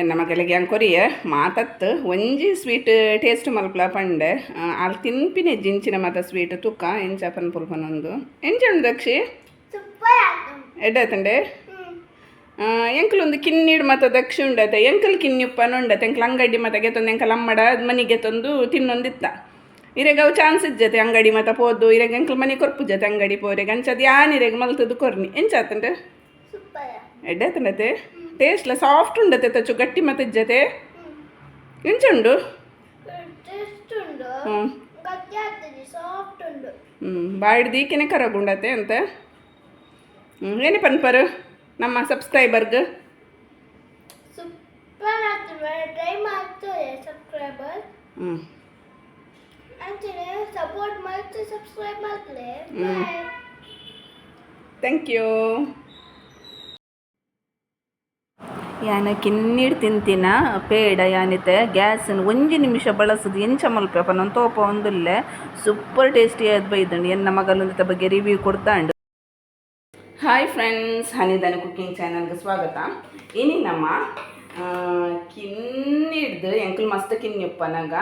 ಎನ್ನ ಮಗಳಿಗೆ ಅಂಕೊರಿಯ ಮಾತತ್ತು ಒಂಜಿ ಸ್ವೀಟ್ ಟೇಸ್ಟ್ ಮಲ್ಪಲ ಪಂಡೆ. ಅಲ್ಲಿ ತಿನ್ಪಿನ ಜಿಂಚಿನ ಮಾತ ಸ್ವೀಟ್ ತುಕ್ಕ ಎಂಚ ಅಪನ್ ಪುಲ್ಪನೊಂದು. ಎಂಚುಂಡು ದಕ್ಷಿ? ಎಡ್ಡತಂಡೆ? ಎಂಕಲ್ ಒಂದು ಕಿನ್ನಿಡ್ ಮತ ದಕ್ಷಿ ಉಂಡತೆ. ಎಂಕಲ್ ಕಿನ್ನಿಪ್ಪನ ಉಂಡತೆ. ಎಂಕಲ್ ಅಂಗಡಿ ಮತ ಗೆತ್ತೊಂದು ಎಂಕಲ್ ಅಮ್ಮಡ ಮನೆಗೆ ತಂದು ತಿನ್ನೊಂದಿತ್ತ. ಇರೆಗ ಅವು ಚಾನ್ಸ್ ಇದ್ದತೆ ಅಂಗಡಿ ಮತ ಪೋದು ಇರೆಗ ಎಂಕಲ್ ಮನೆ ಕೊರ್ಪು ಜತೆ ಅಂಗಡಿ ಪೋರೆಗ ಅಂಚದ್ ಯಾನ್ ಇರೆಗ ಮಲ್ತದು ಕೊರ್ನಿ. ಎಂಚಾತಂಡೆ? ಎಡ್ಡತಂಡತೆ ಟೇಸ್ಟ್ಲ ಸಾಫ್ಟ್ ಉಂಡತೆ ತಚ್ಚು ಗಟ್ಟಿ ಮತ ಇಜ್ಜತೆ ಎಂಚುಂಡು ಟೇಸ್ಟ್ ಉಂಡು ಹ್ಞೂ ಗಟ್ಟಿ ಆಗ್ತದೆ ಸಾಫ್ಟ್ ಉಂಡು ಹ್ಞೂ ಬಾಯ್ದು ಈಕೆನೆ ಕರಗುಂಡತೆ ಅಂತ ಹ್ಞೂ ಏನೇ ಪನ್ಪರು ನಮ್ಮ ಸಬ್ಸ್ಕ್ರೈಬರ್ಗ್ ಸೂಪರ್ ಆಗ್ತದೆ ಟ್ರೈ ಮಾಡ್ತಾರೆ ಸಬ್ಸ್ಕ್ರೈಬರ್ ಹ್ಞೂ ಅಂಚನೆ ಸಪೋರ್ಟ್ ಮಾಡ್ತಾರೆ ಸಬ್ಸ್ಕ್ರೈಬ್ ಮಾಡ್ತಾರೆ ಹ್ಮ್. ಬಾಯ್ ಥ್ಯಾಂಕ್ ಯು ಯಾನ ಕಿನ್ನಿಡ್ ತಿಂತಿನ? ಪೇಡ ಯಾನಿತೆ? ಗ್ಯಾಸನ್ನು ಒಂಜಿ ನಿಮಿಷ ಬಳಸದು ಎಂಚ ಮಲ್ಪೆ ನನ್ನ ತೋಪ ಒಂದುಲ್ಲೆ ಸೂಪರ್ ಟೇಸ್ಟಿ ಆದ್ ಬೈದಂಡು. ಎನ್ನ ಮಗಲೊಂದಿತ ಬಗ್ಗೆ ರಿವ್ಯೂ ಕೊಡ್ತಾಂಡು. ಹಾಯ್ ಫ್ರೆಂಡ್ಸ್ ಹನಿದನ ಕುಕಿಂಗ್ ಚಾನಲ್ಗೆ ಸ್ವಾಗತ. ಇನಿ ನಮ್ಮ ಕಿನ್ನಿಡ್ದು ಎಂಕಲ್ ಮಸ್ತ್ ಕಿನ್ನಿಪ್ಪನಾಗ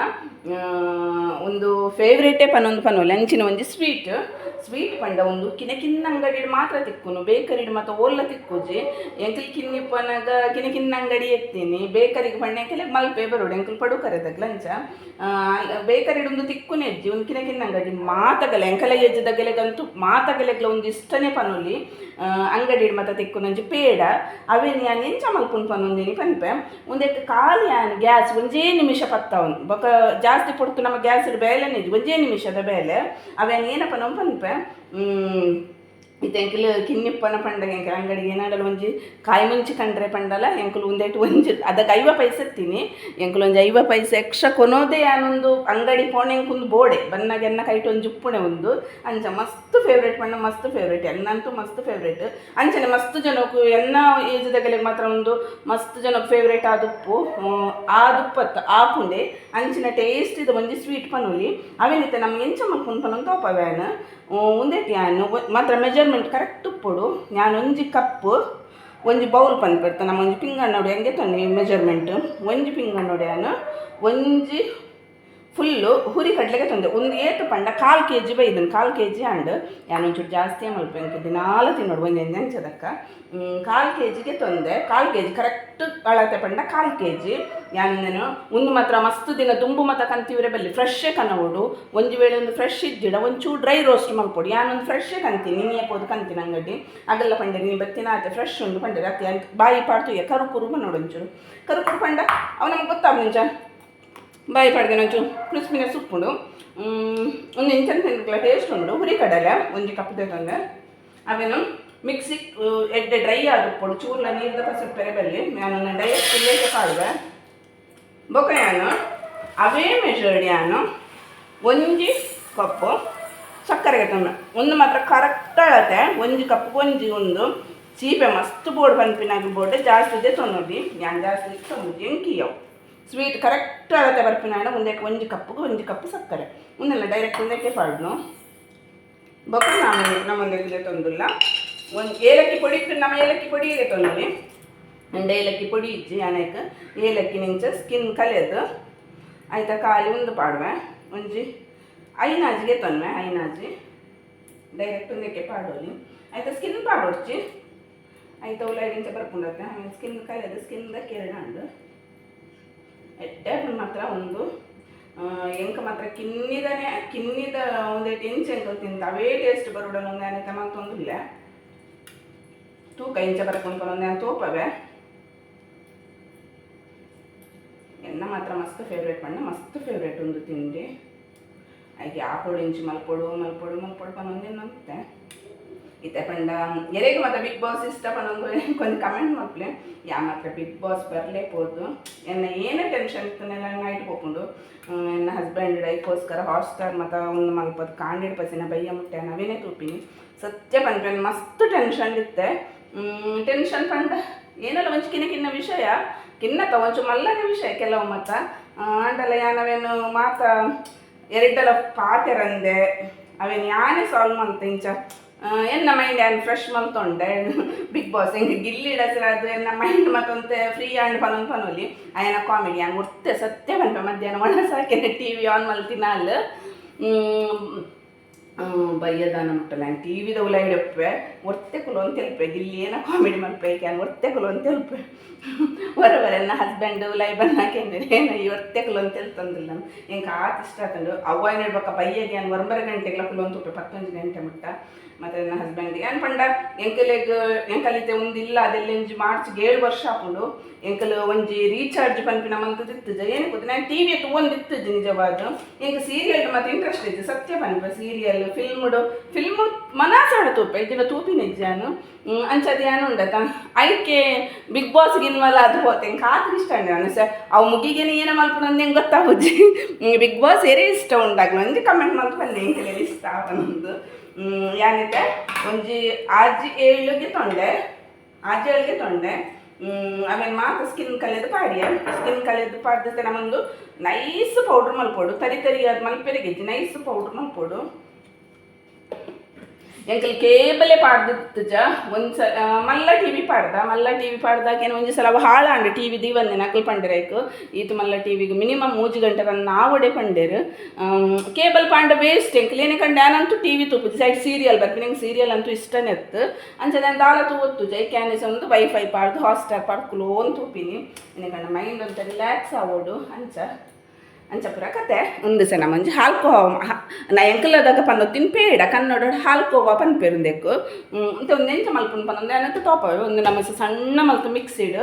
ಒಂದು ಫೇವ್ರೇಟೇ ಪನ್ನೊಂದು ಪನ್ನೋಲ್ಲ ಅಂಚಿನ ಒಂಜಿ ಸ್ವೀಟ್ ಸ್ವೀಟ್ ಪಂಡ ಒಂದು ಕಿನ ಕಿನ್ನ ಅಂಗಡಿ ಮಾತ್ರ ತಿಕ್ಕುನು, ಬೇಕರಿಡ್ ಮತ್ತೆ ಓಲ್ಲ ತಿಕ್ಕುಜಿ. ಎಂಕಲ್ ಕಿನ್ನಿಪ್ಪನಾಗ ಕಿನ ಕಿನ್ನ ಅಂಗಡಿ ಎತ್ತೀನಿ, ಬೇಕರಿಗೆ ಪಂಡ ಎಂಕಲ್ ಮಲ್ಪೆ ಬರೋಡು, ಎಂಕಲ್ ಪಡು ಕರೆದಾಗ ಲಂಚ ಬೇಕರಿಡ್ ಒಂದು ತಿಕ್ಕುನೆ ಎಜ್ಜಿ, ಒಂದು ಕಿನ ಕಿನ್ನ ಅಂಗಡಿ ಮಾತಗಲೆ, ಎಂಕಲ ಎಜ್ಜದಗಲೆಗಂತೂ ಮಾತಗಲೆಗ್ಲ ಒಂದು ಇಷ್ಟನೇ ಪನುಲಿ ಅಂಗಡಿ ಮತ್ತೆ ತಿಕ್ಕುನಂಜಿ ಪೇಡ. ಅವೇನು ಯಾನ್ ಎಂಚ ಮಲ್ಪುನ್ ಪನೊಂದಿನಿ ಪನ್ಪೆ. ಒಂದೆಕ್ ಖಾಲಿ ಗ್ಯಾಸ್, ಒಂಜೇ ನಿಮಿಷ ಪತ್ತವನು. ಬೊಕ ಜಾಸ್ತಿ ಪೊಡ್ತು ನಮ್ಮ ಗ್ಯಾಸ್ ಬೇಲೆ ನಿಜ ಒಂಜೇ ನಿಮಿಷದ ಬೇಲೆ ಅವೇನು ಏನಪ್ಪ ನಮ್ಮ ಪನ್ಪೆ? 嗯 ಇದು ಎಂಕಲ್ ಕಿನ್ನಿಪ್ಪನ ಪಂಡ ಎಂಕಲ್ ಅಂಗಡಿಗೆ ಏನಾಡಲ್ಲ ಒಂಜಿ ಕಾಯಿ ಮುಂಚಿ ಕಂಡ್ರೆ ಪಂಡಲ, ಎಂಕಲ್ ಒಂದೇಟು ಒಂಜಿ ಅದಕ್ಕೆ ಐವ ಪೈಸೆ ಎತ್ತೀನಿ ಎಂಕಲ್ ಒಂಜಿ ಐವ ಪೈಸೆ ಎಕ್ಸ್ಟ್ರಾ ಕೊನೋದೇ ಯಾನೊಂದು ಅಂಗಡಿ ಪೋಣೆಂಕೊಂದು ಬೋಡೆ ಬನ್ನಾಗ ಎನ್ನ ಕೈಟ್ ಒಂದು ಉಪ್ಪುಣೆ ಒಂದು ಅಂಚ ಮಸ್ತ್ ಫೇವ್ರೇಟ್ ಪಂಡ, ಮಸ್ತ್ ಫೇವ್ರೇಟ್ ಎನ್ನಂತೂ ಮಸ್ತ್ ಫೇವ್ರೇಟ್ ಅಂಚನೆ ಮಸ್ತ್ ಜನಕ್ಕೂ ಎನ್ನ ಏಜ್ ಏಜ್ದಾಗಲೆ ಮಾತ್ರ ಒಂದು ಮಸ್ತ್ ಜನಕ್ಕೆ ಫೇವ್ರೇಟ್ ಆದುಪ್ಪು ಆದುಪ್ಪತ್ತು ಆಪುಂಡೆ ಅಂಚಿನ ಟೇಸ್ಟ್ ಇದು ಒಂಜಿ ಸ್ವೀಟ್ ಪನುಲಿ. ಅವೇನಿತ್ತೆ ನಮ್ಗೆ ಎಂಚ ಮಲ್ಕೊಂಡು ತೋಪ ವ್ಯಾನ್ ಯಾನು, ಮಾತ್ರ ಮೆಜರ್ಮೆಂಟ್ ಕರೆಕ್ಟ್ ಉಪ್ಪುಡು ನಾನು ಒಂಜಿ ಕಪ್ಪು ಒಂಜಿ ಬೌಲ್ ಪನ್ಪೆಡ್ತ ನಮ್ಮ ಒಂಜಿ ಪಿಂಗಣ್ಣೋಡಿ ಹೆಂಗೆ ತಂದು ಮೆಜರ್ಮೆಂಟ್ ಒಂಜಿ ಪಿಂಗಣ್ಣೋಡಿ ನಾನು. ಒಂಜಿ ಫುಲ್ಲು ಹುರಿ ಕಡ್ಲೆಗೆ ತಂದೆ. ಒಂದು ಏಟು ಪಂಡ ಕಾಲು ಕೆ ಜಿ ಬೈದನು ಕಾಲು ಕೆ ಜಿ ಆಂಡ್ ಯಾನು ಒಂಚೂರು ಜಾಸ್ತಿ ಮಲ್ಪ ದಿನಾಲು ದಿನಾಲ ತಿನ್ನೋಡು ಒಂದು ಎಂಚದಕ್ಕ ಕಾಲು ಕೆ ಜಿಗೆ ತಂದೆ. ಕಾಲು ಕೆ ಜಿ ಕರೆಕ್ಟ್ ಅಳತೆ ಪಂಡ ಕಾಲು ಕೆ ಜಿ ಯಾನು ಒಂದು ಮಾತ್ರ ಮಸ್ತ್ ದಿನ ದುಂಬು ಮತ ಕಂತೀವ್ರೆ ಬಲ್ಲಿ. ಫ್ರೆಶ್ಶೇ ಕನ್ನೋಡು ಒಂದು ವೇಳೆ ಒಂದು ಫ್ರೆಶ್ ಇದ್ದಿಡ ಒಂಚೂರು ಡ್ರೈ ರೋಸ್ಟ್ ಮಲ್ಪೊಡಿ ಯಾನೊಂದು ಫ್ರೆಶ್ಶೇ ಕಂತೀನಿ. ನೀನು ಯಾಕೋದು ಕಂತೀನಿ ಅಂಗಡಿ. ಆಗಲ್ಲ ಪಂಡೆ, ನೀನು ಬತ್ತಿನ ಆತೆ ಫ್ರೆಶ್ ಉಂಡು ಪಂಡೆ. ರಾತ್ರಿ ಬಾಯಿ ಪಾಡ್ತು ಕರು ಕುರು ನೋಡು ಒಂಚೂರು. ಕರು ಕುರು ಪಂಡ, ಅವ ನಮ್ಗೆ ಗೊತ್ತಾಗ ಮುಂಚ ಬಾಯಿ ಪಾಡ್ಗೆ ಒಂಚು ಕ್ರಿಸ್ಪಿನ ಉಪ್ಪುಂಡು ಒಂದು ಇಂಚನ್ ತಿನ್ಕಲ ಟೇಸ್ಟ್ ಉಂಡು ಹುರಿ ಕಡಲೆ, ಒಂಜಿ ಕಪ್ ತಂದೆ ಅವೇನು ಮಿಕ್ಸಿ ಎಡ್ಡೆ ಡ್ರೈ ಆಗಿಪ್ಪಡು ಚೂರ್ಲ ನೀರ್ದ ಪಸರು ಪೆರೆಬಲ್ಲಿ ನಾನು ಡೈರೆಕ್ಟ್ ಇಲ್ಲೇ ಕಾಡುವೆ ಬೊಕ ಯಾನು ಅವೇ ಮೆಜರ್ಡ್ ಯಾನು, ಒಂಜಿ ಕಪ್ಪು ಸಕ್ಕರೆಗೆ ತಂದ. ಒಂದು ಮಾತ್ರ ಕರೆಕ್ಟ್ ಅಳತೆ, ಒಂಜಿ ಕಪ್ ಒಂಜಿ ಒಂದು ಸೀಪೆ ಮಸ್ತ್ ಬೋರ್ಡ್ ಪನ್ಪಿನಾಗಿ ಬೋರ್ಡ್ ಜಾಸ್ತಿ ಇದೆ ತೊನ್ನೋಡಿ ಯಾನ್ ಜಾಸ್ತಿ ತೊಂದು ಎಂಕಿಯವು ಸ್ವೀಟ್ ಕರೆಕ್ಟ್ ಅಳತೆ ಬರ್ಪಿನಾಡ ಮುಂದಕ್ಕೆ ಒಂದು ಕಪ್ಪಿಗೆ ಒಂಜಿ ಕಪ್ ಸಕ್ಕರೆ. ಮುಂದೆಲ್ಲ ಡೈರೆಕ್ಟ್ ಒಂದಕ್ಕೆ ಪಾಡ್ನು. ಬೊಕ್ಕ ನಾನು ನಮ್ಮೊಂದಿಗೆ ತೊಂದಿಲ್ಲ. ಒಂದು ಏಲಕ್ಕಿ ಪೊಡಿ ಇಟ್ಟು ನಮ್ಮ ಏಲಕ್ಕಿ ಪೊಡಿ ಇದೆ ತೊಂದಲ್ಲಿ ಅಂಡ ಏಲಕ್ಕಿ ಪೊಡಿ ಇಜ್ಜಿ, ಅನೇಕ. ಏಲಕ್ಕಿ ನಿಂಚ ಸ್ಕಿನ್ ಕಲೆದು. ಆಯ್ತಾ, ಖಾಲಿ ಒಂದು ಪಾಡುವೆ. ಒಂಜಿ, ಐನಾಜಿಗೆ ತೊನ್ವೆ ಐನಾಜಿ. ಡೈರೆಕ್ಟ್ ಒಂದಕ್ಕೆ ಪಾಡೋಲಿ ಆಯ್ತಾ ಸ್ಕಿನ್ ಪಾಡೋಡ್ಚಿ ಆಯ್ತಾ ಉಳ್ಳಾಗಿಂಚ ಬರ್ಕೊಂಡತ್ತೆ ಆಮೇಲೆ ಸ್ಕಿನ್ ಕಲೆದು ಸ್ಕಿನ್ದ ಕೆರಡು ಎಡ್ಡೆ ಮಾತ್ರ ಒಂದು ಆ, ಎಂಕ ಮಾತ್ರ ಕಿನ್ನಿದನೆ ಕಿನ್ನಿದ ಒಂದೇಟು ಇಂಚ ಎಂಕ ತಿಂದ ಅವೇ ಟೇಸ್ಟ್ ಬರೋಡನ ಒಂದು ಅನೇಕ ಮಾತೊಂದಿಲ್ಲ ತೂಕ ಇಂಚ ಬರ್ಕೊಂಡು ಒಂದು ನಾನು ತೋಪವೆ ಎನ್ನ ಮಾತ್ರ ಮಸ್ತ್ ಫೇವ್ರೇಟ್ ಪಣ್ಣ ಮಸ್ತ್ ಫೇವ್ರೇಟ್ ಒಂದು ತಿಂಡಿ ಆಯ್ತು ಆಪೋಡು ಇಂಚು ಮಲ್ಪೊಡು ಮಲ್ಪೊಡು ಮಲ್ಪೊಡು ಪನ್ನೊಂದೇನಂತೆ ಇತ್ತೆ. ಪಂಡ ಎರೆಗೆ ಮಾತ್ರ ಬಿಗ್ ಬಾಸ್ ಇಷ್ಟ ಪಂದು ಕೊಂದು ಕಮೆಂಟ್ ಮಾಡ್ಲೆ ಯಾ ಮಾತ್ರ ಬಿಗ್ ಬಾಸ್ ಬರಲೇಬೋದು. ಎನ್ನ ಏನೇ ಟೆನ್ಷನ್ ಇತ್ತನೆಲ್ಲ ನೈಟ್ ಹೋಗ್ಕೊಂಡು ಎನ್ನ ಹಸ್ಬೆಂಡ್ ಡೈಕೋಸ್ಕರ ಹಾಟ್ಸ್ಟಾರ್ ಮತ್ತು ಒಂದು ಮಲ್ಪದು ಕಾಂಡಿಡ್ ಪಸಿನ ಬೈಯ ಮುಟ್ಟೆ, ನಾವೇನೇ ತೂಪಿನಿ ಸತ್ಯ ಬಂದ್ರೆ ಮಸ್ತ್ ಟೆನ್ಷನ್ ಇತ್ತೆ. ಟೆನ್ಷನ್ ಪಂಡ ಏನಲ್ಲ, ಒಂಚು ಕಿನ್ನ ಕಿನ್ನ ವಿಷಯ. ಕಿನ್ನ ಒಂಚು ಮಲ್ಲನೆ ವಿಷಯ ಕೆಲವು ಮತ್ತ ಅಂಡಲ್ಲ ಯಾನವೇನು ಮಾತ ಎರಡಲ ಪಾತೆರಂದೆ ಅವೇನು ಯಾನೇ ಸಾಲ್ವ್ ಅಂತ ಇಂಚ. ಎನ್ನ ಮೈಂಡ್ ಆ್ಯಂಡ್ ಫ್ರೆಶ್ ಮಂತ್ ಮಲ್ತೊಂಡೆ ಬಿಗ್ ಬಾಸ್ ಹೆಂಗೆ ಗಿಲ್ಲಿ ಡಸರ ಅದು ಎನ್ನ ಮೈಂಡ್ ಮತ್ತೊಂದು ಫ್ರೀ ಆ್ಯಂಡ್ ಪನೊಂದು ಫನೋಲಿ ಆಯನ ಕಾಮಿಡಿ ಹಂಗೆ ಒತ್ತೆ ಸತ್ಯ ಬಂತ ಮಧ್ಯಾಹ್ನ ಒಣ ಟಿವಿ ಟಿ ವಿ ಆನ್ ಮಲ್ತಿನಾಲ್ ಬಯ್ಯದಾನ ನಾನು ಟಿ ವಿದ ಉಲ ಹಿಡಪ್ಪೆ ಒತ್ತೆ ಕುಲು ಅಂತ ಹೇಳ್ಪೆ. ಗಿಲ್ಲಿ ಏನೋ ಕಾಮಿಡಿ ಮಲ್ಪೆ ಕ್ಯಾನ್ ಒತ್ತೆ ಕುಲು ಅಂತ ಹೇಳ್ಪೆ. ಹೊರ ನನ್ನ ಹಸ್ಬೆಂಡ್ ಲೈ ಬಂದಾಕೆಂದ್ರೆ ಏನು ಈ ಒತ್ತೆ ಕುಲು ಅಂತ ಹೇಳ್ತಂದಿಲ್ಲ ಹೆಂಗೆ ಆತ ಇಷ್ಟ ಆತಂಡು. ಅವ್ವ ಏನು ಹೇಳ್ಬೇಕ? ಬಯ್ಯಗೆ ಏನು ಒಂಬರ ಗಂಟೆಗೆಲ್ಲ ಕುಲು ಅಂತ ಉಪ್ಪೆ ಪತ್ತೊಂದು ಗಂಟೆ ಮುಟ್ಟ. ಮತ್ತು ನನ್ನ ಹಸ್ಬೆಂಡ್ ಏನು ಪಂಡ? ಎಂಕಲೆಗ್, ಎಂಕಲಿತೆ ಒಂದಿಲ್ಲ ಅದೆಲ್ಲ ಒಂಜಿ ಮಾರ್ಚ್ ಏಳು ವರ್ಷ ಹಾಕೊಂಡು ಎಂಕಲ್ ಒಂಜಿ ರೀಚಾರ್ಜ್ ಪನ್ಪಿನ ಮಂತದಿತ್ತಜ ಏನು ಗೊತ್ತು? ನಾನು ಟಿ ವಿ ತೊಗೊಂಡಿತ್ತಜ್ ನಿಜವಾದ ಎಂಕ ಸೀರಿಯಲ್ ಮತ್ತೆ ಇಂಟ್ರೆಸ್ಟ್ ಇತ್ತು ಸತ್ಯ ಪನ್ಪ ಸೀರಿಯಲ್ ಫಿಲ್ಮ್ಡು ಫಿಲ್ಮ್ ಮನಾಸಾಡ ತೂಪ ಇದನ್ನ ತೂಪಿ ನಿಜಾನು ಅಂಚದ ಏನು ಉಂಡತ ಐಕೆ ಬಿಗ್ ಬಾಸ್ಗೆ ಇನ್ವಾಲ್ ಅದು ಹೋತೆ ಆತರ ಇಷ್ಟ ಅಂಡೆ ಸರ್ ಅವು ಮುಗಿಗೆ ಏನ ಮಲ್ಪನ ಹೆಂಗೆ ಗೊತ್ತಾಗುಜ್ಜಿ ಬಿಗ್ ಬಾಸ್ ಏರೇ ಇಷ್ಟ ಉಂಡಾಗ್ಲ ಒಂಜಿ ಕಮೆಂಟ್ ಮಲ್ಪಲ್ಲೆ ಹೆಂಗೆ ಇಷ್ಟ ಆಪನೊಂದು ಯಾನಿತೆ ಒಂಜಿ ಆಜಿ ಏಳಿಗೆ ತೊಂಡೆ ಆಜಿ ಏಳಿಗೆ ತೊಂಡೆ ಆಮೇಲೆ ಮಾತ್ರ ಸ್ಕಿನ್ ಕಲೆದು ಪಾಡಿಯ ಸ್ಕಿನ್ ಕಲೆದು ಪಾಡ್ದತ್ತೆ ನಮ್ಮೊಂದು ನೈಸ್ ಪೌಡ್ರ್ ಮಲ್ಪೋಡು ತರಿ ತರಿ ಅದು ಮಲ್ಪೆರೆಗೆ ನೈಸ್ ಪೌಡ್ರ್ ಮಲ್ಪೋಡು ಎಂಕಲ್ ಕೇಬಲೇ ಪಾಡ್ದಿತ್ತಜ. ಒಂದು ಸಲ ಮಲ್ಲ ಟಿ ವಿ ಪಾಡ್ದ. ಮಲ್ಲ ಟಿ ವಿ ಪಾಡ್ದಾಗ ಏನು ಒಂಜಿ ಸಲ ಹಾಳಾಂಡು ಟಿ ವಿ ದಿವಂದೆ ನಕಲ್ ಪಂಡಿರಾಯ್ಕು ಈತು ಮಲ್ಲ ಟಿ ವಿಗೆ ಮಿನಿಮಮ್ ಮೂಜು ಗಂಟೆ ತನ್ನ ನಾವೊಡೆ ಪಂಡೇರು ಕೇಬಲ್ ಪಾಂಡ ವೇಸ್ಟ್ ಎಂಕಲ್. ಏನೇ ಕಂಡು ನಾನಂತೂ ಟಿ ವಿ ತೂಪುದು ಸೈಡ್ ಸೀರಿಯಲ್ ಬರ್ತೀನಿ ನಂಗೆ ಸೀರಿಯಲ್ ಅಂತೂ ಇಷ್ಟನೇ ಇತ್ತು. ಅಂಚೆ ನಾನು ದಾಲ ತೂವತ್ತು ಜೈ ಕ್ಯಾನಿಸ್ ಒಂದು ವೈಫೈ ಪಾಡ್ದು ಹಾಟ್ಸ್ಟಾರ್ ಪಾಡ್ಕುಲು ಅಂತ ತೂಪಿನಿ. ಏನಕಂಡ ಮೈಂಡ್ ಅಂತ ರಿಲ್ಯಾಕ್ಸ್ ಆಗೋಡು ಅಂಚ. ಅಂಚಪುರ ಕತೆ ಒಂದು ಸಲ ಮಂಜು ಹಾಲ್ಕೋವ ನಾ ಎಂಕಲದಾಗ ಪಂದ ತಿನ್ಪೇಡ ಕನ್ನಡ ಹಾಲ್ಕೋವ ಪನ್ಪೇರುಂದೆಕ್ಕು ಅಂತ ಒಂದು ಎಂಚ ಮಲ್ಪುನ್ ಪನ್ನೊಂದು ಅನ್ನತ್ತು ತೋಪವೆ ಒಂದು ನಮ್ಮ ಸಣ್ಣ ಮಲ್ತು ಮಿಕ್ಸಿಡ್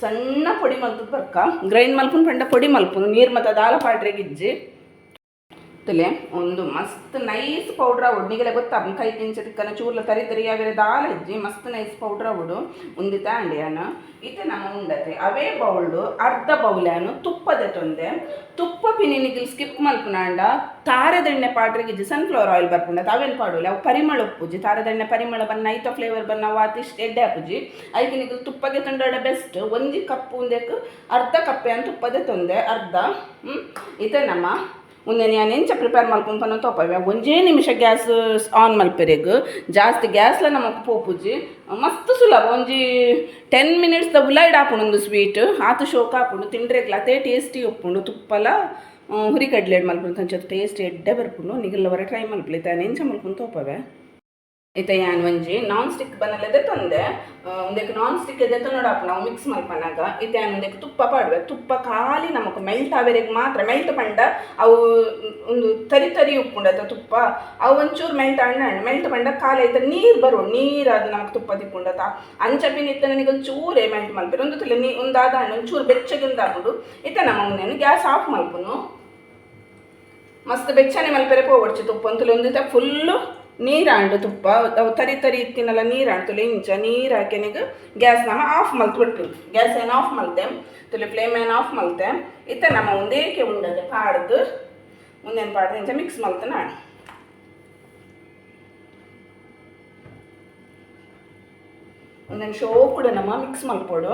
ಸಣ್ಣ ಪೊಡಿ ಮಲ್ತದ ಬರ್ಕ ಗ್ರೈಂಡ್ ಮಲ್ಪುನ್ ಪಂಡ ಪೊಡಿ ಮಲ್ಪುನು ನೀರು ಮತ್ತು ದಾಲ ಪಾಡ್ರೆಗೆ ಇಜ್ಜಿ ತಲೆ ಒಂದು ಮಸ್ತ್ ನೈಸ್ ಪೌಡ್ರ್ ಅವಡು ನಿಗಲೆ ಗೊತ್ತಾ? ಕೈ ತಿಂಚದಕ್ಕನ ಚೂರ್ಲ ತರಿ ತರಿ ಬೇರೆ ದಾಲ ಇಜ್ಜಿ ಮಸ್ತ್ ನೈಸ್ ಪೌಡ್ರ್ ಅವಡು ಉಂದಿ ತಾಂಡ್ಯಾನ ಇತ್ತೆ ನಮ್ಮ ಉಂಡತೆ. ಅವೇ ಬೌಲ್ಡು, ಅರ್ಧ ಬೌಲ್ಯಾನು, ತುಪ್ಪದ ತೊಂದೆ. ತುಪ್ಪ ಪಿನಿನಿಗಿಲ್ ಸ್ಕಿಪ್ ಮಲ್ಪುನಾಂಡ, ತಾರದೆಣ್ಣೆ ಪಾಡ್ರಿಗೆ ಇಜ್ಜಿ ಸನ್ಫ್ಲವರ್ ಆಯಿಲ್ ಬರ್ಪುಂಡ. ತಾವೇನ್ ಪಾಡೋಲ್ಲ ಅವು ಪರಿಮಳ ಉಪ್ಪುಜಿ ತಾರದೆಣ್ಣೆ ಪರಿಮಳ ಬನ್ನ, ಐತ ಫ್ಲೇವರ್ ಬನ್ನ ವಾತಿಷ್ಟು ಎಡ್ಡೆ ಹಾಕುಜಿ ಅದಕ್ಕೆ ತುಪ್ಪಗೆ ತಂಡಾಡ ಬೆಸ್ಟ್ ಒಂಜಿ ಕಪ್ಪು ಉಂದೆಕ್ ಅರ್ಧ ಕಪ್ಪೆ ಅಂತ ತುಪ್ಪದ ತೊಂದೆ. ಅರ್ಧ ಇತ್ತೆ ನಮ್ಮ ಮುಂದೆ ನಾನು ಎಂಚ ಪ್ರಿಪೇರ್ ಮಲ್ಪುಂಪನ ತೋಪವೆ ಒಂಜೇ ನಿಮಿಷ ಗ್ಯಾಸ್ ಆನ್ ಮಲ್ಪೆರೆಗ್. ಜಾಸ್ತಿ ಗ್ಯಾಸ್ಲ ನಮಕ್ ಪೋಪುಜಿ ಮಸ್ತ್ ಸುಲಭ. ಒಂಜಿ ಟೆನ್ ಮಿನಿಟ್ಸ್ದ ಉಲಾಯ್ಡ್ ಹಾಪುಂಡು ಒಂದು ಸ್ವೀಟ್. ಆತು ಶೋಕ ಹಾಕೊಂಡು ತಿಂಡ್ರೆಗ್ಲ ಅದೇ ಟೇಸ್ಟಿ ಉಪ್ಪುಂಡು. ತುಪ್ಪಲ ಹುರಿ ಕಡ್ಲೆಡ್ ತಂಚದ ಟೇಸ್ಟ್ ಎಡ್ಡೆ ಬರ್ಪುಂಡು. ನಿಗಲ್ಲವರ ಟ್ರೈ ಮಲ್ಪಲಿತ ಎಂಚ ಮಲ್ಕೊಂಡು ತೋಪವೆ ಇತ ಯಾನ್ ಒಂಜಿ? ನಾನ್ ಸ್ಟಿಕ್ ಬನ್ನಲೆದೆ ತಂದೆ. ಒಂದಕ್ಕೆ ನಾನ್ ಸ್ಟಿಕ್ ಎದೆ ನೋಡಪ್ಪ ನಾವು ಮಿಕ್ಸ್ ಮಲ್ಪನಾಗ ಇತ ಯಾನ್ ಒಂದಕ್ಕೆ ತುಪ್ಪ ಪಾಡುವೆ. ತುಪ್ಪ ಖಾಲಿ ನಮಕ್ ಮೆಲ್ಟ್ ಆವೇರೆಗೆ ಮಾತ್ರ ಮೆಲ್ಟ್ ಪಂಡ, ಅವು ಒಂದು ತರಿ ತರಿ ಉಪ್ಪುಂಡತ ತುಪ್ಪ, ಅವು ಒಂಚೂರು ಮೆಲ್ಟ್ ಅಣ್ಣ ಮೆಲ್ಟ್ ಪಂಡ ಖಾಲಿ ಐತೆ ನೀರು ಬರು ನೀರು ಅದು ನಮಕ್ ತುಪ್ಪ ತಿಕ್ಕೊಂಡತ ಅಂಚಪಿನ ಇತ್ತ ನನಗೆ ಒಂಚೂರೇ ಮೆಲ್ಟ್ ಮಲ್ಪೇರು ಒಂದು ತುಲೆ ನೀ ಒಂದಾದ ಹಣ್ಣು ಒಂಚೂರು ಬೆಚ್ಚಗೆ ಒಂದಾಗುಡು ಇತ ನಮ್ಮ ನಾನು ಗ್ಯಾಸ್ ಆಫ್ ಮಲ್ಪುನು ಮಸ್ತ್ ಬೆಚ್ಚನೆ ಮಲ್ಪೆರೆ ಪೋಗೊಡ್ಚಿ ತುಪ್ಪ. ಅಂತಲೇ ಒಂದು ಫುಲ್ಲು ನೀರಾಂಡು ತುಪ್ಪ ತರಿ ತರಿ ಇತ್ತಿನಲ್ಲ ನೀರಾಂಡು ತುಲೆ ಇಂಚ ನೀರು ಗ್ಯಾಸ್ ನಮ್ಮ ಆಫ್ ಮಲ್ತು ಬಿಟ್ಟು ಗ್ಯಾಸ್ ಏನು ಆಫ್ ಮಲ್ತೆ? ತುಲೆ ಫ್ಲೇಮ್ ಏನು ಆಫ್ ಮಲ್ತೆ? ಇತ್ತ ನಮ್ಮ ಒಂದೇಕೆ ಉಂಡದೆ ಪಾಡ್ದು ಮುಂದೇನು ಪಾಡ್ದು ಇಂಚ ಮಿಕ್ಸ್ ಮಲ್ತೆ ನಾನು ಒಂದೊಂದು ಶೋ ಕೂಡ ನಮ್ಮ ಮಿಕ್ಸ್ ಮಲ್ಪೋಡು.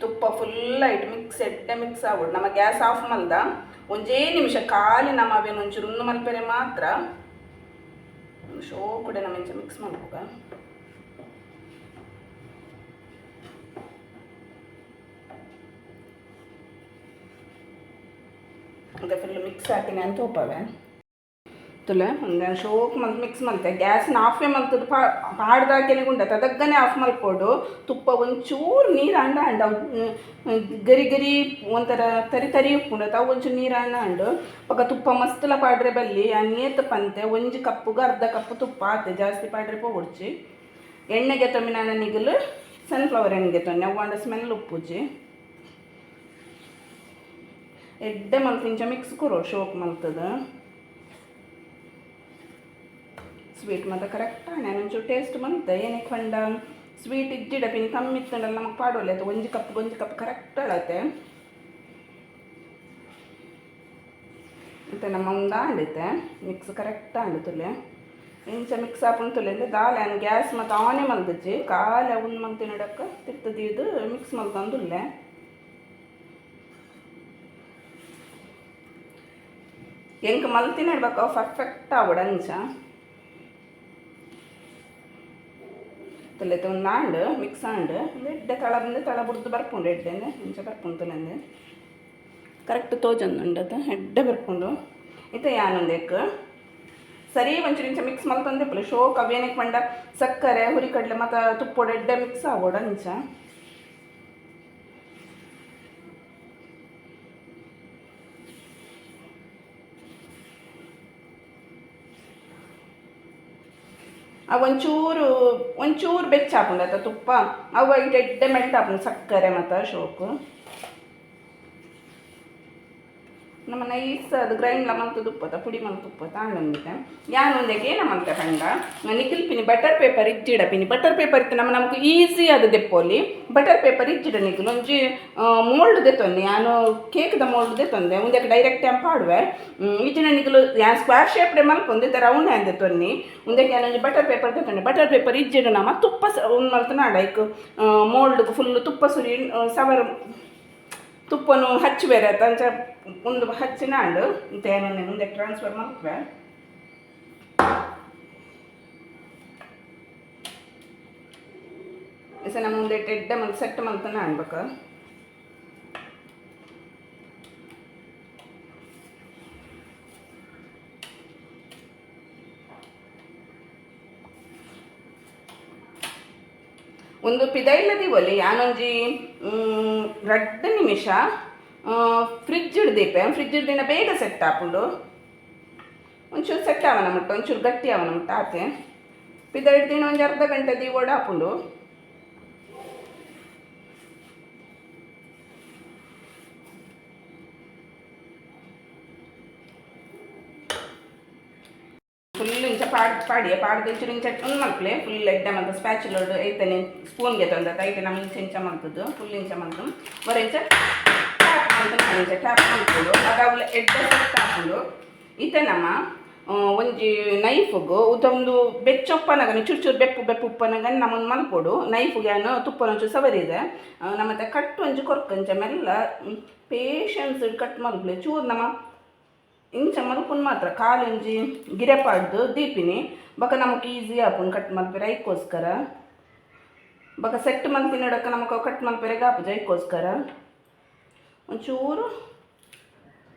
ತುಪ್ಪ ಫುಲ್ ಐಟ್ ಮಿಕ್ಸ್ ಎಡ್ಡೆ ಮಿಕ್ಸ್ ಆಗ್ಬಿಡು. ನಮ್ಮ ಗ್ಯಾಸ್ ಆಫ್ ಮಲ್ದ. ಒಂಜೇ ನಿಮಿಷ ಖಾಲಿ ನಮ್ಮ ಅವೇನು ಒಂಚೂರು ಉಣ್ಣು ಮಲ್ಪೆರೆ ಮಾತ್ರ. ಶೋ ಕೂಡ ನಮ್ಮ ಇಂಚ ಮಿಕ್ಸ್ ಮಾಡ್ಬೇಕ? ಮತ್ತೆ ಫುಲ್ ಮಿಕ್ಸ್ ಹಾಕಿನಿ ಅಂತ ಒಪ್ಪವೆ. ತುಲೆ ಒಂದು ಶೋಕ್ ಮಲ್ ಮಿಕ್ಸ್ ಮಲ್ತೆ. ಗ್ಯಾಸ್ನ ಆಫೇ ಮಲ್ತದ್ದು ಪಾ ಪಾಡ್ದಾಕೆನೆ ಗುಂಡ. ತದಗ್ಗನೆ ಆಫ್ ಮಲ್ಪೋಡು ತುಪ್ಪ ಒಂಚೂರು ನೀರು ಹಂಡ ಹಂಡ. ಗರಿ ಗರಿ ಒಂಥರ ತರಿ ತರಿ ಅವು ಒಂಚೂರು ನೀರು ಅಣ್ಣ ಹಂಡು. ಪಕ್ಕ ತುಪ್ಪ ಮಸ್ತಲ ಪಾಡ್ರೆ ಬಲ್ಲಿ. ಆ ನೇತು ಪಂತೆ, ಒಂಜಿ ಕಪ್ಪುಗ ಅರ್ಧ ಕಪ್ಪು ತುಪ್ಪ ಆತೆ. ಜಾಸ್ತಿ ಪಾಡ್ರೆ ಪೋಗೊಡ್ಚಿ. ಎಣ್ಣೆಗೆ ತೊಮ್ಮಿ ನಾನು ನಿಗಲು ಸನ್ಫ್ಲವರ್ ಎಣ್ಣೆಗೆ ತೊನ್ನೆ ಅವು ಸ್ಮೆಲ್ ಉಪ್ಪುಜಿ ಎಡ್ಡೆ ಮಲ್ತಿಂಚ ಮಿಕ್ಸ್ ಕೊರೋ ಶೋಕ್ ಮಲ್ತದ. ಸ್ವೀಟ್ ಮಾತ್ರ ಕರೆಕ್ಟ್ ನಾನು ಒಂಚೂರು ಟೇಸ್ಟ್ ಬಂತ. ಏನಕ್ಕೆ ಪಂಡ ಸ್ವೀಟ್ ಇಜ್ಜಿಡ ಪಿನ್ ಕಮ್ಮಿ ಇತ್ತಂಡಲ್ಲ ನಮಗೆ ಪಾಡೋಲ್ಲ ಆಯ್ತು ಒಂಜಿ ಕಪ್ ಒಂಜಿ ಕಪ್ ಕರೆಕ್ಟ್ ಅಳತೆ ಮತ್ತು ನಮ್ಮ ಒಂದು ಆಂಡಿತೆ ಮಿಕ್ಸ್ ಕರೆಕ್ಟ್ ಆಂಡಿತುಲೆ ಇಂಚ ಮಿಕ್ಸ್ ಹಾಕೊಂತುಲೆ ಅಂದರೆ ದಾಲೆ ಗ್ಯಾಸ್ ಮತ್ತು ಆನೆ ಮಲ್ದಜ್ಜಿ. ಕಾಲ ಒಂದು ಮಂತ್ ತಿನ್ನಡಕ್ಕೆ ತಿರ್ತದಿ ಇದು ಮಿಕ್ಸ್ ಮಲ್ತಂದುಲ್ಲೆ ಹೆಂಗೆ ಮಲ್ತಿನ ಇಡ್ಬೇಕು ಪರ್ಫೆಕ್ಟ್ ಆವಡ ಅಂಚ. ತುಲೆ ಒಂದು ಆಂಡ್ ಮಿಕ್ಸ್ ಆಂಡ್ ಎಡ್ಡೆ ತಳ ಬಂದು ತಳ ಬುಡ್ದು ಬರ್ಪುಂಡು ಎಡ್ಡೆನೆ ಇಂಚ ಬರ್ಪುಂಡು ತುಲೆಂದು ಕರೆಕ್ಟ್ ತೋಜಂದುಂಡದ ಎಡ್ಡೆ ಬರ್ಪುಂಡು ಇತ ಯಾನೊಂದು ಎಕ್ ಸರಿ, ಒಂಚೂರು ಇಂಚ ಮಿಕ್ಸ್ ಮಾಡ್ತಂದೆ ಪುಲೆ ಶೋ ಕವ್ಯನಿಗೆ ಪಂಡ? ಸಕ್ಕರೆ, ಹುರಿಕಡ್ಲೆ, ಮತ್ತು ತುಪ್ಪೊಡೆ ಎಡ್ಡೆ ಮಿಕ್ಸ್ ಆಗೋಡ ಅಂಚ ಒಂಚೂರು ಒಂಚೂರು ಬೆಚ್ಚ ಹಾಕೊಂಡು ಆಯ್ತಾ ತುಪ್ಪ? ಅವು ಗೆಡ್ಡೆ ಮೆಲ್ಟ್ ಹಾಕೊಂಡು ಸಕ್ಕರೆ ಮತ್ತು ಶೋಕು. ನಮ್ಮ ನೈಸ್ ಅದು ಗ್ರೈಂಡ್ ಮಂತ್ ತುಪ್ಪದ ಪುಡಿ ಮಂತು ತುಪ್ಪ ತಾಂಡೊಂದಿದೆ ಯಾನು ಒಂದಕ್ಕೆ ಏನ ಮಂತ ಕಂಡ ನಿಖಿಲ್ ಪಿನಿ ಬಟರ್ ಪೇಪರ್ ಇಜ್ಜಿಡ ಪಿನಿ. ಬಟರ್ ಪೇಪರ್ ಇತ್ತು ನಮ್ಮ ನಮಗೆ ಈಸಿ ಅದು ದೆಪ್ಪೋಲಿ. ಬಟರ್ ಪೇಪರ್ ಇಜ್ಜಿಡ ನಿಖಿಲ್. ಒಂಜಿ ಮೋಲ್ಡ್ ದೆತ್ತೊಂದು ಯಾನು ಕೇಕ್ದ ಮೋಲ್ಡ್ ದೆತ್ತೊಂದೆ ಮುಂದಕ್ಕೆ ಡೈರೆಕ್ಟ್ ಟೈಮ್ ಪಾಡುವೆ ಇಜ್ಜಿನ ನಿಖಿಲು ಯಾ ಸ್ಕ್ವೇರ್ ಶೇಪ್ಡೆ ಮಲ್ಪೊಂದು ತರ ರೌಂಡ್ ಅಂದೆ ದೆತ್ತೊನ್ನಿ ಮುಂದಕ್ಕೆ ನಾನು ಬಟರ್ ಪೇಪರ್ ದೆತ್ತೊಂಡೆ ಬಟರ್ ಪೇಪರ್ ಇಜ್ಜಿಡ ನಮ್ಮ ತುಪ್ಪ ಒಂದು ಮಲ್ತ ನಾಡೈಕ್ ಮೋಲ್ಡ್ ಫುಲ್ ತುಪ್ಪ ಸುರಿ ಸವರ್ ತುಪ್ಪನು ಹಚ್ಚಿ ಬೇರೆ ತಂಚ ಒಂದು ಹಚ್ಚಿನ ಅಂಡು ಅಂತ ಮುಂದೆ ಟ್ರಾನ್ಸ್ಫರ್ ಮಾಡ್ತವೆ. ಸಹ ನಮ್ಮ ಮುಂದೆ ಟೆಡ್ಡ ಮಂತ್ ಸೆಟ್ ಮಂತನ ಅನ್ಬೇಕು. ಒಂದು ಪಿದೈಲದಿ ಇಲ್ಲದಿವಲ್ಲಿ ಯಾನೊಂಜಿ. ರಡ್ಡ್ ನಿಮಿಷ. ಫ್ರಿಜ್ ಹಿಡ್ದೀಪೆ ಫ್ರಿಜ್ ಹಿಡ್ದಿನ ಬೇಗ ಸೆಟ್ ಆಪುಂಡು ಒಂಚೂರು ಸೆಟ್ ಆವನ ಮುಟ್ಟ, ಒಂಚೂರು ಗಟ್ಟಿ ಆವನ ಮುಟ್ಟ ಆತೆ ಪಿದ ಹಿಡ್ದಿನ ಒಂದು ಅರ್ಧ ಗಂಟೆ ದಿ ಓಡ ಆಪುಂಡು ಫುಲ್ ಇಂಚ ಪಾಡ್ ಪಾಡಿಯ ಪಾಡ್ದು ಇಂಚು ಚಟ್ ಒಂದು ಮಲ್ಪಲೆ ಫುಲ್ ಎಡ್ಡೆ ಮಂತ ಸ್ಪ್ಯಾಚುಲೋಡು ಐತನೆ ಸ್ಪೂನ್ಗೆ ತಂದ. ಐತೆ ನಮ್ಮ ಇಂಚ ಇಂಚ ಮಂತದ್ದು ಫುಲ್ ಇಂಚ ಮಂತು ಬರ ಇಂಚ ಟ್ಯಾಪ್ ಮಂತ ಇಂಚ ಟ್ಯಾಪ್ ಮಂತ್ಕೊಂಡು ಅದಾವಲ್ಲ ಎಡ್ಡೆ ಹಾಕೊಂಡು ಈತ ನಮ್ಮ ಒಂಜಿ ನೈಫ್ಗು ಉತ್ತೊಂದು ಬೆಚ್ಚೊಪ್ಪನಾಗ ಚೂರು ಚೂರು ಬೆಪ್ಪು ಬೆಪ್ಪು ಉಪ್ಪನಾಗ ನಮ್ಮನ್ನು ಮಲ್ಕೊಡು. ನೈಫ್ಗೆ ಏನು ತುಪ್ಪನ ಒಂಚೂರು ಸವರಿದೆ ನಮ್ಮತ್ತೆ ಕಟ್ಟು ಒಂಜಿ ಕೊರ್ಕಂಚ, ಮೆಲ್ಲ ಪೇಷನ್ಸ್ ಕಟ್ ಮಲ್ಪಲೆ ಚೂರು ನಮ್ಮ ಇಂಚ ಮಲ್ಪುನ್ ಮಾತ್ರ ಕಾಲೊಂಜಿ ಗಿರೆ ಪಾಡ್ದು ದೀಪಿನಿ. ಬಕ ನಮಕ್ ಈಸಿ ಆಪುನ್ ಕಟ್ ಮಲ್ಪೆರೆ ಐಕೋಸ್ಕರ. ಬಕ ಸೆಟ್ ಮಲ್ತಿನಡಕ ನಮಕ್ ಕಟ್ ಮಲ್ಪೆರೆಗೆ ಆಪುಜ ಐಕೋಸ್ಕರ. ಒಂಚೂರು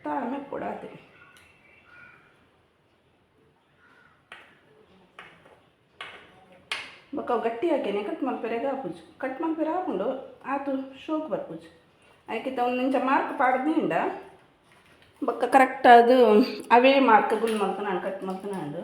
ತಾಳ್ಮೆ ಕೊಡಾತೆ. ಬಕ ಗಟ್ಟಿ ಹಾಕೇನೆ ಕಟ್ ಮಲ್ಪೆರೆಗೆ ಆಪುಜ್ ಕಟ್ ಮಲ್ಪೆರೆ ಹಾಕೊಂಡು ಆತು ಶೋಕ್ ಬರ್ಪುಜ್. ಆಯ್ಕೆ ಒಂದು ನಿಂಚ ಮಾರ್ಕ್ ಪಾಡ್ದಿಂದ ಬೊಕ್ಕ ಕರೆಕ್ಟ್ ಅದು ಅವೇ ಮಾರ್ಕ್ಗಳು ಮಾಡ್ಕೊಂಡು ಕಟ್ ಮಲ್ತನಾಡು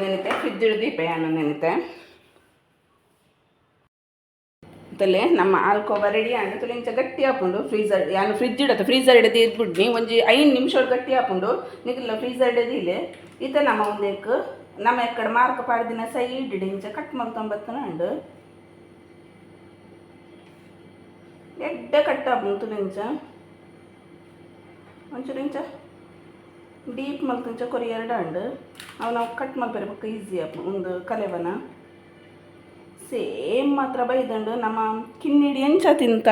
ನೆನಿತೆ ಫ್ರಿಜ್ ಹಿಡ್ದು ಪೇಯನ ನೆನೆತೆ. ತಲೆ ನಮ್ಮ ಆಲ್ಕೋಬಾ ರೆಡಿ ಆಂಡ್ ತುಲೆ ಇಂಚ ಗಟ್ಟಿ ಹಾಕೊಂಡು ಫ್ರೀಸರ್ ಯಾನು ಫ್ರಿಜ್ ಇಡತ್ತೆ ಫ್ರೀಸರ್ ಹಿಡಿದು ಇದ್ಬಿಡ್ನಿ ಒಂಜಿ ಐದು ನಿಮಿಷ ಗಟ್ಟಿ ಹಾಕೊಂಡು ನಿಗಲ್ಲ ಫ್ರೀಸರ್ ಹಿಡಿದು ಇಲ್ಲೇ ಈತ ನಮ್ಮ ಒಂದೇಕ್ ನಮ್ಮ ಎಕ್ಕಡೆ ಮಾರ್ಕ್ ಪಾಡ್ದಿನ ಸೈಡ್ ಇಡಿ ಇಂಚ ಕಟ್ ಮಾಡ್ಕೊಂಬತ್ತನ ಅಂಡು ಎಡ್ಡೆ ಕಟ್ ಹಾಕೊಂಡು ತುಲೆ ಇಂಚ ಒಂಚೂರು ಇಂಚ ಡೀಪ್ ಮಲ್ತಂಚ ಕೊರಿ ಎರಡು ಅಂಡು ಅವು ನಾವು ಕಟ್ ಮಲ್ಪೆರಬೇಕು ಈಸಿ ಅಪ್ಪ ಒಂದು ಕಲೆವನ. ಸೇಮ್ ಮಾತ್ರ ಬೈದಂಡು ನಮ್ಮ ಕಿನ್ನಿಡಿ ಎಂಚ ತಿಂತ.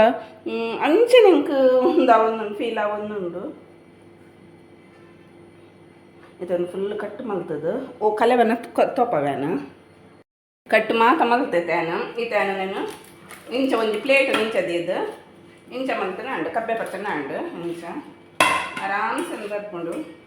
ಅಂಚೆ ನಿಂಕ್ ಒಂದು ಅವನ್ನೊಂದು ಫೀಲ್ ಅವನ್ನುಂಡು ಇದನ್ನು ಫುಲ್ ಕಟ್ ಮಲ್ತದು. ಓ, ಕಲೆವನ ತೊಪವೇನ ಕಟ್ ಮಾತ ಮಲ್ತೈತೇನ ಈತೇನ ನಾನು ಇಂಚ ಒಂದು ಪ್ಲೇಟ್ ಇಂಚದಿದ್ದು ಇಂಚ ಮಲ್ತನ ಅಂಡು ಕಬ್ಬೆ ಪಚ್ಚನ ಅಂಡು ಇಂಚ. ಆರಾಮ್ಸೆ ಬರ್ಕೊಂಡು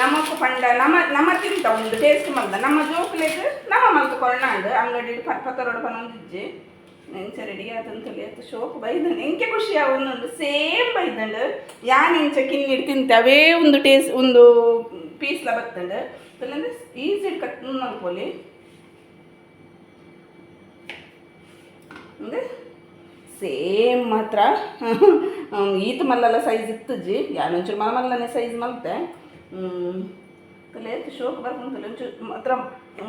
நமக்கு பண்ட நம்ம நம்ம தின்ட உண்டு டேஸ்ட் மந்த நம்ம ஜோக்குலேக்கு நம்ம மல்த்து கொள்ளாண்டு ಅಂಗಡಿ ಪರ್ಪತ್ತರೋಡು ಬಂದಿಜ್ಜಿ ನೆಂಚ ರೆಡಿ ಆತಂತ ಹೇಳಿತ್ತು ಶೋಕ್ ಬೈದಂಡು ಎಂಕೆ ಖುಷಿ ಅವನೊಂದು ಸೇಮ್ ಬೈದಂಡು, ಯಾನ್ ಇಂಚ ಕಿನ್ನಿಡ್ ತಿಂತವೇ ಒಂದು ಟೇಸ್ಟ್ ಒಂದು ಪೀಸ್ಲ ಬತ್ತಂಡು. ಇಲ್ಲಂದ್ರೆ ಈಸಿ ಕಟ್ ಅನ್ಕೋಲಿ ಅಂದರೆ ಸೇಮ್ ಮಾತ್ರ. ಈತ ಮಲ್ಲಲ್ಲ ಸೈಜ್ ಇತ್ತಜ್ಜಿ ಯಾನೊಂಚೂರು ಮಲ ಮಲ್ಲನೇ ಸೈಜ್ ಮಲ್ತೆ. ತಲೆ ಶೋಕ್ ಬರ್ಕೊಂತಲೆ ಒಂಚೂರು ಮಾತ್ರ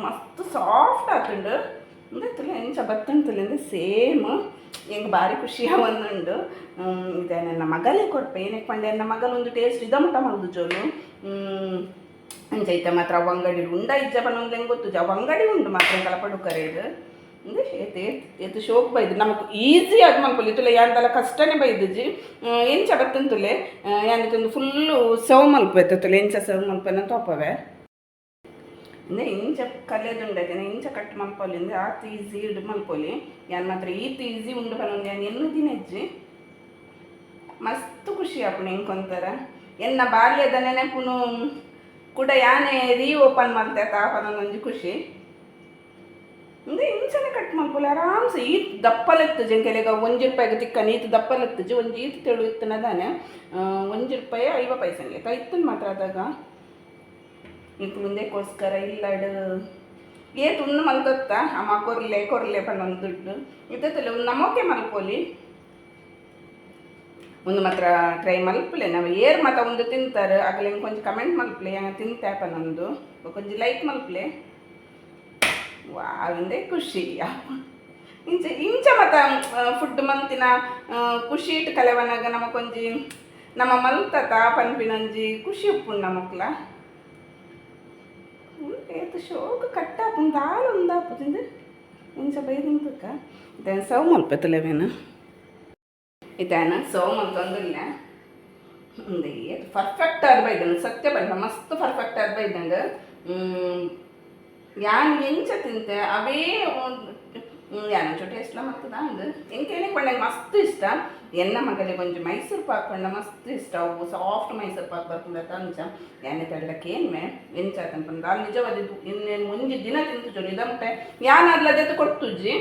ಮಸ್ತ್ ಸಾಫ್ಟ್ ಆತುಂಡು ಅಂದರೆ ತುಲೆ ಎಂಚ ಬತ್ತುಂಟಲೆ ಅಂದರೆ ಸೇಮ್. ಹೆಂಗೆ ಭಾರಿ ಖುಷಿ ಒಂದುಂಡು. ಇದೆ ನನ್ನ ಮಗಲೇ ಕೊಡ್ಪೆ ಏನಕ್ಕೆ ಪಂಡೆ ನನ್ನ ಮಗಲೊಂದು ಟೇಸ್ಟ್ ಇದ ಇದಮಟ ಮಾಡುದು ಜೋಲು. ಅಂಚೈತೆ ಮಾತ್ರ ಅವು ಅಂಗಡಿ ಉಂಡ, ಇಜ್ಜ ಬಂದು ಹೆಂಗೆ ಗೊತ್ತು ಅವು ಅಂಗಡಿ ಉಂಡು ಮಾತ್ರ ಕಲಪಡು ಕರೆಯದು ಅಂದ್ರೆ ಏತ್ ಏತ್ ಏತ್ ಶೋಕ್ ಬೈದು ನಮಕ್ ಈಸಿ ಆಗಿ ಮಲ್ಪೊಲಿ ತುಲೆ ಯಾಂದಲ ಕಷ್ಟನೇ ಬೈದುಜಿ ಎಂಚ ಬತ್ತಂತುಲೆ ಯಾನಿತ್ತೊಂದು ಫುಲ್ಲು ಸವ್ ಮಲ್ಪೈತೆ ತುಲೆ ಎಂಚ ಸವ್ ಮಲ್ಪನ ತೋಪವೆ ಅಂದ್ರೆ ಇಂಚ ಕಲಿಯೋದುಂಡೈತೆ ಇಂಚ ಕಟ್ ಮಲ್ಪೊಲಿ ಅಂದ್ರೆ ಆತ್ ಈಸಿ ಇಡು ಮಲ್ಪೊಲಿ ಯಾನ್ ಮಾತ್ರ ಈತ್ ಈಸಿ ಉಂಡು ಬನ್ನೊಂದು ಯಾನ್ ಎನ್ನು ದಿನ ಇಜ್ಜಿ ಮಸ್ತ್ ಖುಷಿ ಆಪುಣಿ ಹೆಂಗೊಂತಾರ ಎನ್ನ ಬಾಲ್ಯದ ನೆನಪುನು ಕೂಡ ಯಾನೇ ರೀ ಓಪನ್ ಮಾಡ್ತೆ ತಾಪನೊಂದು ಖುಷಿ ಅಂದ್ರೆ ಇಂಚನೆ ಕಟ್ ಮಾಡ್ಕೊಳ್ಳಿ, ಆರಾಮ್ಸೆ. ಈತ್ ದಪ್ಪಲೆತ್ತು ಜಂಕೆಲೆಗ ಒಂಜಿ ರೂಪಾಯಿಗೆ ತಿಕ್ಕ ಈತ್ ದಪ್ಪಲೆತ್ತಜಿ ಒಂಜಿ ಈತ್ ತೆಳು ಇತ್ತನದಾನೆ ಒಂಜಿ ರೂಪಾಯಿ ಐವ ಪೈಸಂಗೆ ಇತ್ತನ್ ಮಾತ್ರ ಆದಾಗ ಈಗ ಮುಂದೆಕೋಸ್ಕರ ಇಲ್ಲಡು. ಏತ್ ಉಣ್ಣು ಮಲ್ದತ್ತ ಅಮ್ಮ ಕೊರ್ಲೆ ಕೊರ್ಲೆ ಪನ್ನೊಂದು ದುಡ್ಡು. ಇದ್ದತ್ತಲ್ಲ ಒಂದು ನಮೋಕೆ ಮಲ್ಪೋಲಿ ಒಂದು ಮಾತ್ರ ಟ್ರೈ ಮಲ್ಪಲೆ. ನಾವು ಏರ್ ಮಾತ ಒಂದು ತಿಂತಾರೆ. ಆಗಲೇ ಕೊಂಚ ಕಮೆಂಟ್ ಮಲ್ಪಲೆ. ಹಂಗೆ ತಿಂತ್ಯಾಪ ನಂದು. ಕೊಂಚ ಲೈಕ್ ಮಲ್ಪಲೆ. ವಾವಿಂದೆ ಖುಷಿ. ಇಂಚ ಇಂಚ ಮತ ಫುಡ್ ಮಂತಿನ ಖುಷಿ ಇಟ್ಟು ಕಲೆವನಾಗ ನಮಕೊಂಜಿ ನಮ್ಮ ಮಲ್ತತ ಪನ್ಪಿನಂಜಿ ಖುಷಿ ಉಪ್ಪುಂಡು ನಮಕ್ಲ. ಏತು ಶೋಕ ಕಟ್ಟ ದಾಳು ಉಂದಾಪುದಿಂದು ಇಂಚ ಬೈದಿಂದಕ್ಕ ಇದೇನು ಸವ್ ಮಲ್ಪತ್ತಲೇವೇನು ಇದೇನ ಸವ್ ಮಲ್ತೊಂದಿಲ್ಲ ಪರ್ಫೆಕ್ಟ್ ಆದ ಬೈದಂಗೆ, ಸತ್ಯ ಬಂದ ಮಸ್ತ್ ಪರ್ಫೆಕ್ಟ್ ಆದ ಬೈದಂಗೆ ಯಾನ್ ಎಂಚ ತಿಂತೆ ಅವೇ ಯಾನಂಚು ಟೇಸ್ಟ್ಲ ಮತ್ತದ ಅಂದು ಎಂಕೇನೆ ಪಂಡಂಗೆ ಮಸ್ತ್ ಇಷ್ಟ ಎನ್ನ ಮಗಲಿಗೆ ಒಂಜಿ ಮೈಸೂರು ಪಾಕ್ ಪಂಡ ಮಸ್ತ್ ಇಷ್ಟ ಅವು ಸಾಫ್ಟ್ ಮೈಸೂರು ಪಾಕ್ ಬರ್ಕೊಂಡ ಅಂಚ ಯಾನೆ ತಡ್ಲಕ್ಕೆ ಏನ್ಮೆ ಎಂಚ ಅನ್ಪಂಡ ಅಲ್ಲಿ ನಿಜವಾದಿದ್ದು ಇನ್ನೇನು ಒಂಜಿ ದಿನ ತಿಂತು ಜೊಲಿ ಇದಮಟೆ ಯಾನಾದ್ಲದೆ ಕೊಡ್ತುಜ್ಜಿ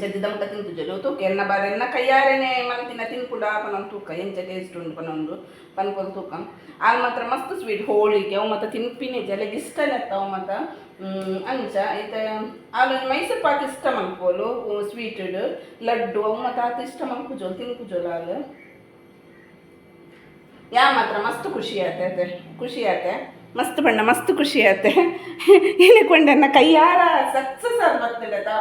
ಜದ್ದಿದ ಮುಟ್ಟ ತಿಂತು ಜೊಲು ತೂಕ ಎನ್ನ ಬಾರ ಎನ್ನ ಕೈಯಾರೇನೆ ಮಲ್ತಿನ ತಿನ್ಕುಡ ಪನೊಂದು ತೂಕ. ಎಂಚ ಟೇಸ್ಟ್ ಉಂಡು ಪನೊಂದು ಪನ್ಪೊಲ್ ತೂಕ. ಆಗ ಮಾತ್ರ ಮಸ್ತ್ ಸ್ವೀಟ್ ಹೋಳಿಗೆ, ಅವು ಮತ್ತು ತಿನ್ಪಿನಿ ಜಲೆಗೆ ಇಷ್ಟ ನೆತ್ತವು ಮತ್ತು ಅಂಚ ಇತ ಆಲು ಮೈಸೂರು ಪಾಕ್ ಇಷ್ಟ ಮಲ್ಪೋಲು ಸ್ವೀಟ್ ಲಡ್ಡು, ಅವು ಮತ್ತು ಆತ ಇಷ್ಟ ಮಲ್ಪುಜೋಲು ತಿನ್ಪುಜೋಲು ಯಾ ಮಾತ್ರ ಮಸ್ತ್ ಖುಷಿ ಆತೆ ಅದೇ ಖುಷಿ ಆತೆ. ಮಸ್ತ್ ಬಣ್ಣ, ಮಸ್ತ್ ಖುಷಿ ಆತೆ. ಏನಕೊಂಡೆನ್ನ ಕೈಯಾರ ಸಕ್ಸಸ್ ಆಗಿ ಬರ್ತಿಲ್ಲ ತಾ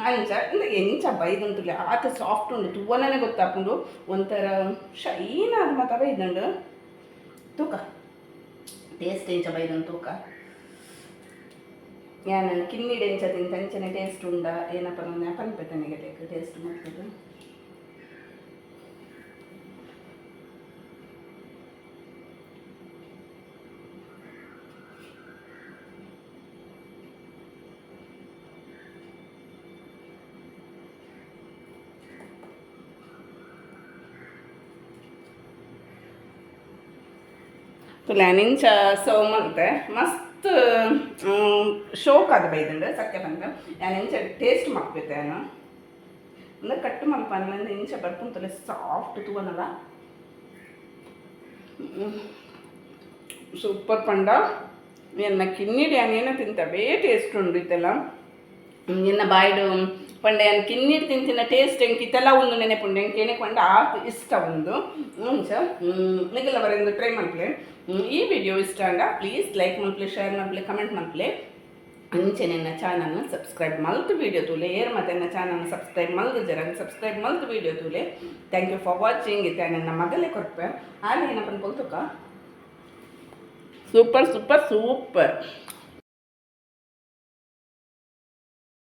ಅಂಚ ಅಂದ್ರೆ ಎಂಚ ಬೈದಂತುಲೆ ಆತ ಸಾಫ್ಟ್ ಉಂಡು ತುವನೇ ಗೊತ್ತಾಪುಂಡು ಒಂಥರ ಶೈನ್ ಆದ ಮಾತ ಬೈದಂಡು ತೂಕ ಟೇಸ್ಟ್ ಎಂಚ ಬೈದಂದು ತೂಕ ಯಾನ ಕಿನ್ನಿಡೆ ಎಂಚ ತಿಂತ ಅಂಚನೆ ಟೇಸ್ಟ್ ಉಂಡ ಏನಪ್ಪ ನನ್ನ ಪನ್ಪೆ ತನಗೆ ಟೇಸ್ಟ್ ಮಾಡ್ತದೆ ಪ್ಲಾನಿಂಗ್ ಸವ್ ಸೋಮಂತೆ ಮಸ್ತ್ ಶೋಕ್ ಆದ ಬೈದಂಡು ಸಕ್ಕೆ ಬಂದ ನಾನು ಇಂಚ ಟೇಸ್ಟ್ ಮಾಡ್ಬೇಕು ನಾನು. ಅಂದ್ರೆ ಕಟ್ಟು ಮಲ್ಪ ಅಂದ್ರೆ ಇಂಚ ಬರ್ಕೊಂತಲೆ ಸಾಫ್ಟ್ ತೂವನಲ್ಲ ಸೂಪರ್ ಪಂಡ. ಎನ್ನ ಕಿನ್ನಿಡಿ ತಿಂತ ಬೇ ಟೇಸ್ಟ್ ಉಂಡು ಇತ್ತೆಲ್ಲ. ಎನ್ನ ಬಾಯ್ಡು ಪಂಡ ಏನು ಕಿನ್ನೀರು ತಿಂತಿನ ಟೇಸ್ಟ್ ಹೆಂಗೆ ತಲ ಒಂದು ನೆನೆಪುಂಡು. ಹೆಂಗೆ ಪಂಡ ಆತು ಇಷ್ಟ ಒಂದು ಮುಂಚ ನಿಗಲ್ಲ ಬರೆದು ಟ್ರೈ ಮಾಡ್ಲೆ ಈ ವಿಡಿಯೋ ಇಷ್ಟ ಅಂಡ ಪ್ಲೀಸ್ ಲೈಕ್ ಮಾಡ್ಲೆ ಶೇರ್ ಮಾಡ್ಲೆ ಕಮೆಂಟ್ ಮಾಡ್ಲೆ ಅಂಚೆ ನನ್ನ ಚಾನಲ್ನ ಸಬ್ಸ್ಕ್ರೈಬ್ ಮಲ್ತು ವೀಡಿಯೋ ತೂಲೆ. ಏರ್ ಮತ್ತೆ ನನ್ನ ಚಾನಲ್ನ ಸಬ್ಸ್ಕ್ರೈಬ್ ಮಲ್ದು ಜರ ಸಬ್ಸ್ಕ್ರೈಬ್ ಮಲ್ತು ವೀಡಿಯೋ ತೂಲೆ. ಥ್ಯಾಂಕ್ ಯು ಫಾರ್ ವಾಚಿಂಗ್ ಇತ್ತೆ ನನ್ನ ಮಗಲೇ ಕೊಡ್ಪೆ ಆಮೇಲೆ ಏನಪ್ಪ ಅನ್ಕೊಳ್ತಕ್ಕ ಸೂಪರ್ ಸೂಪರ್ ಸೂಪರ್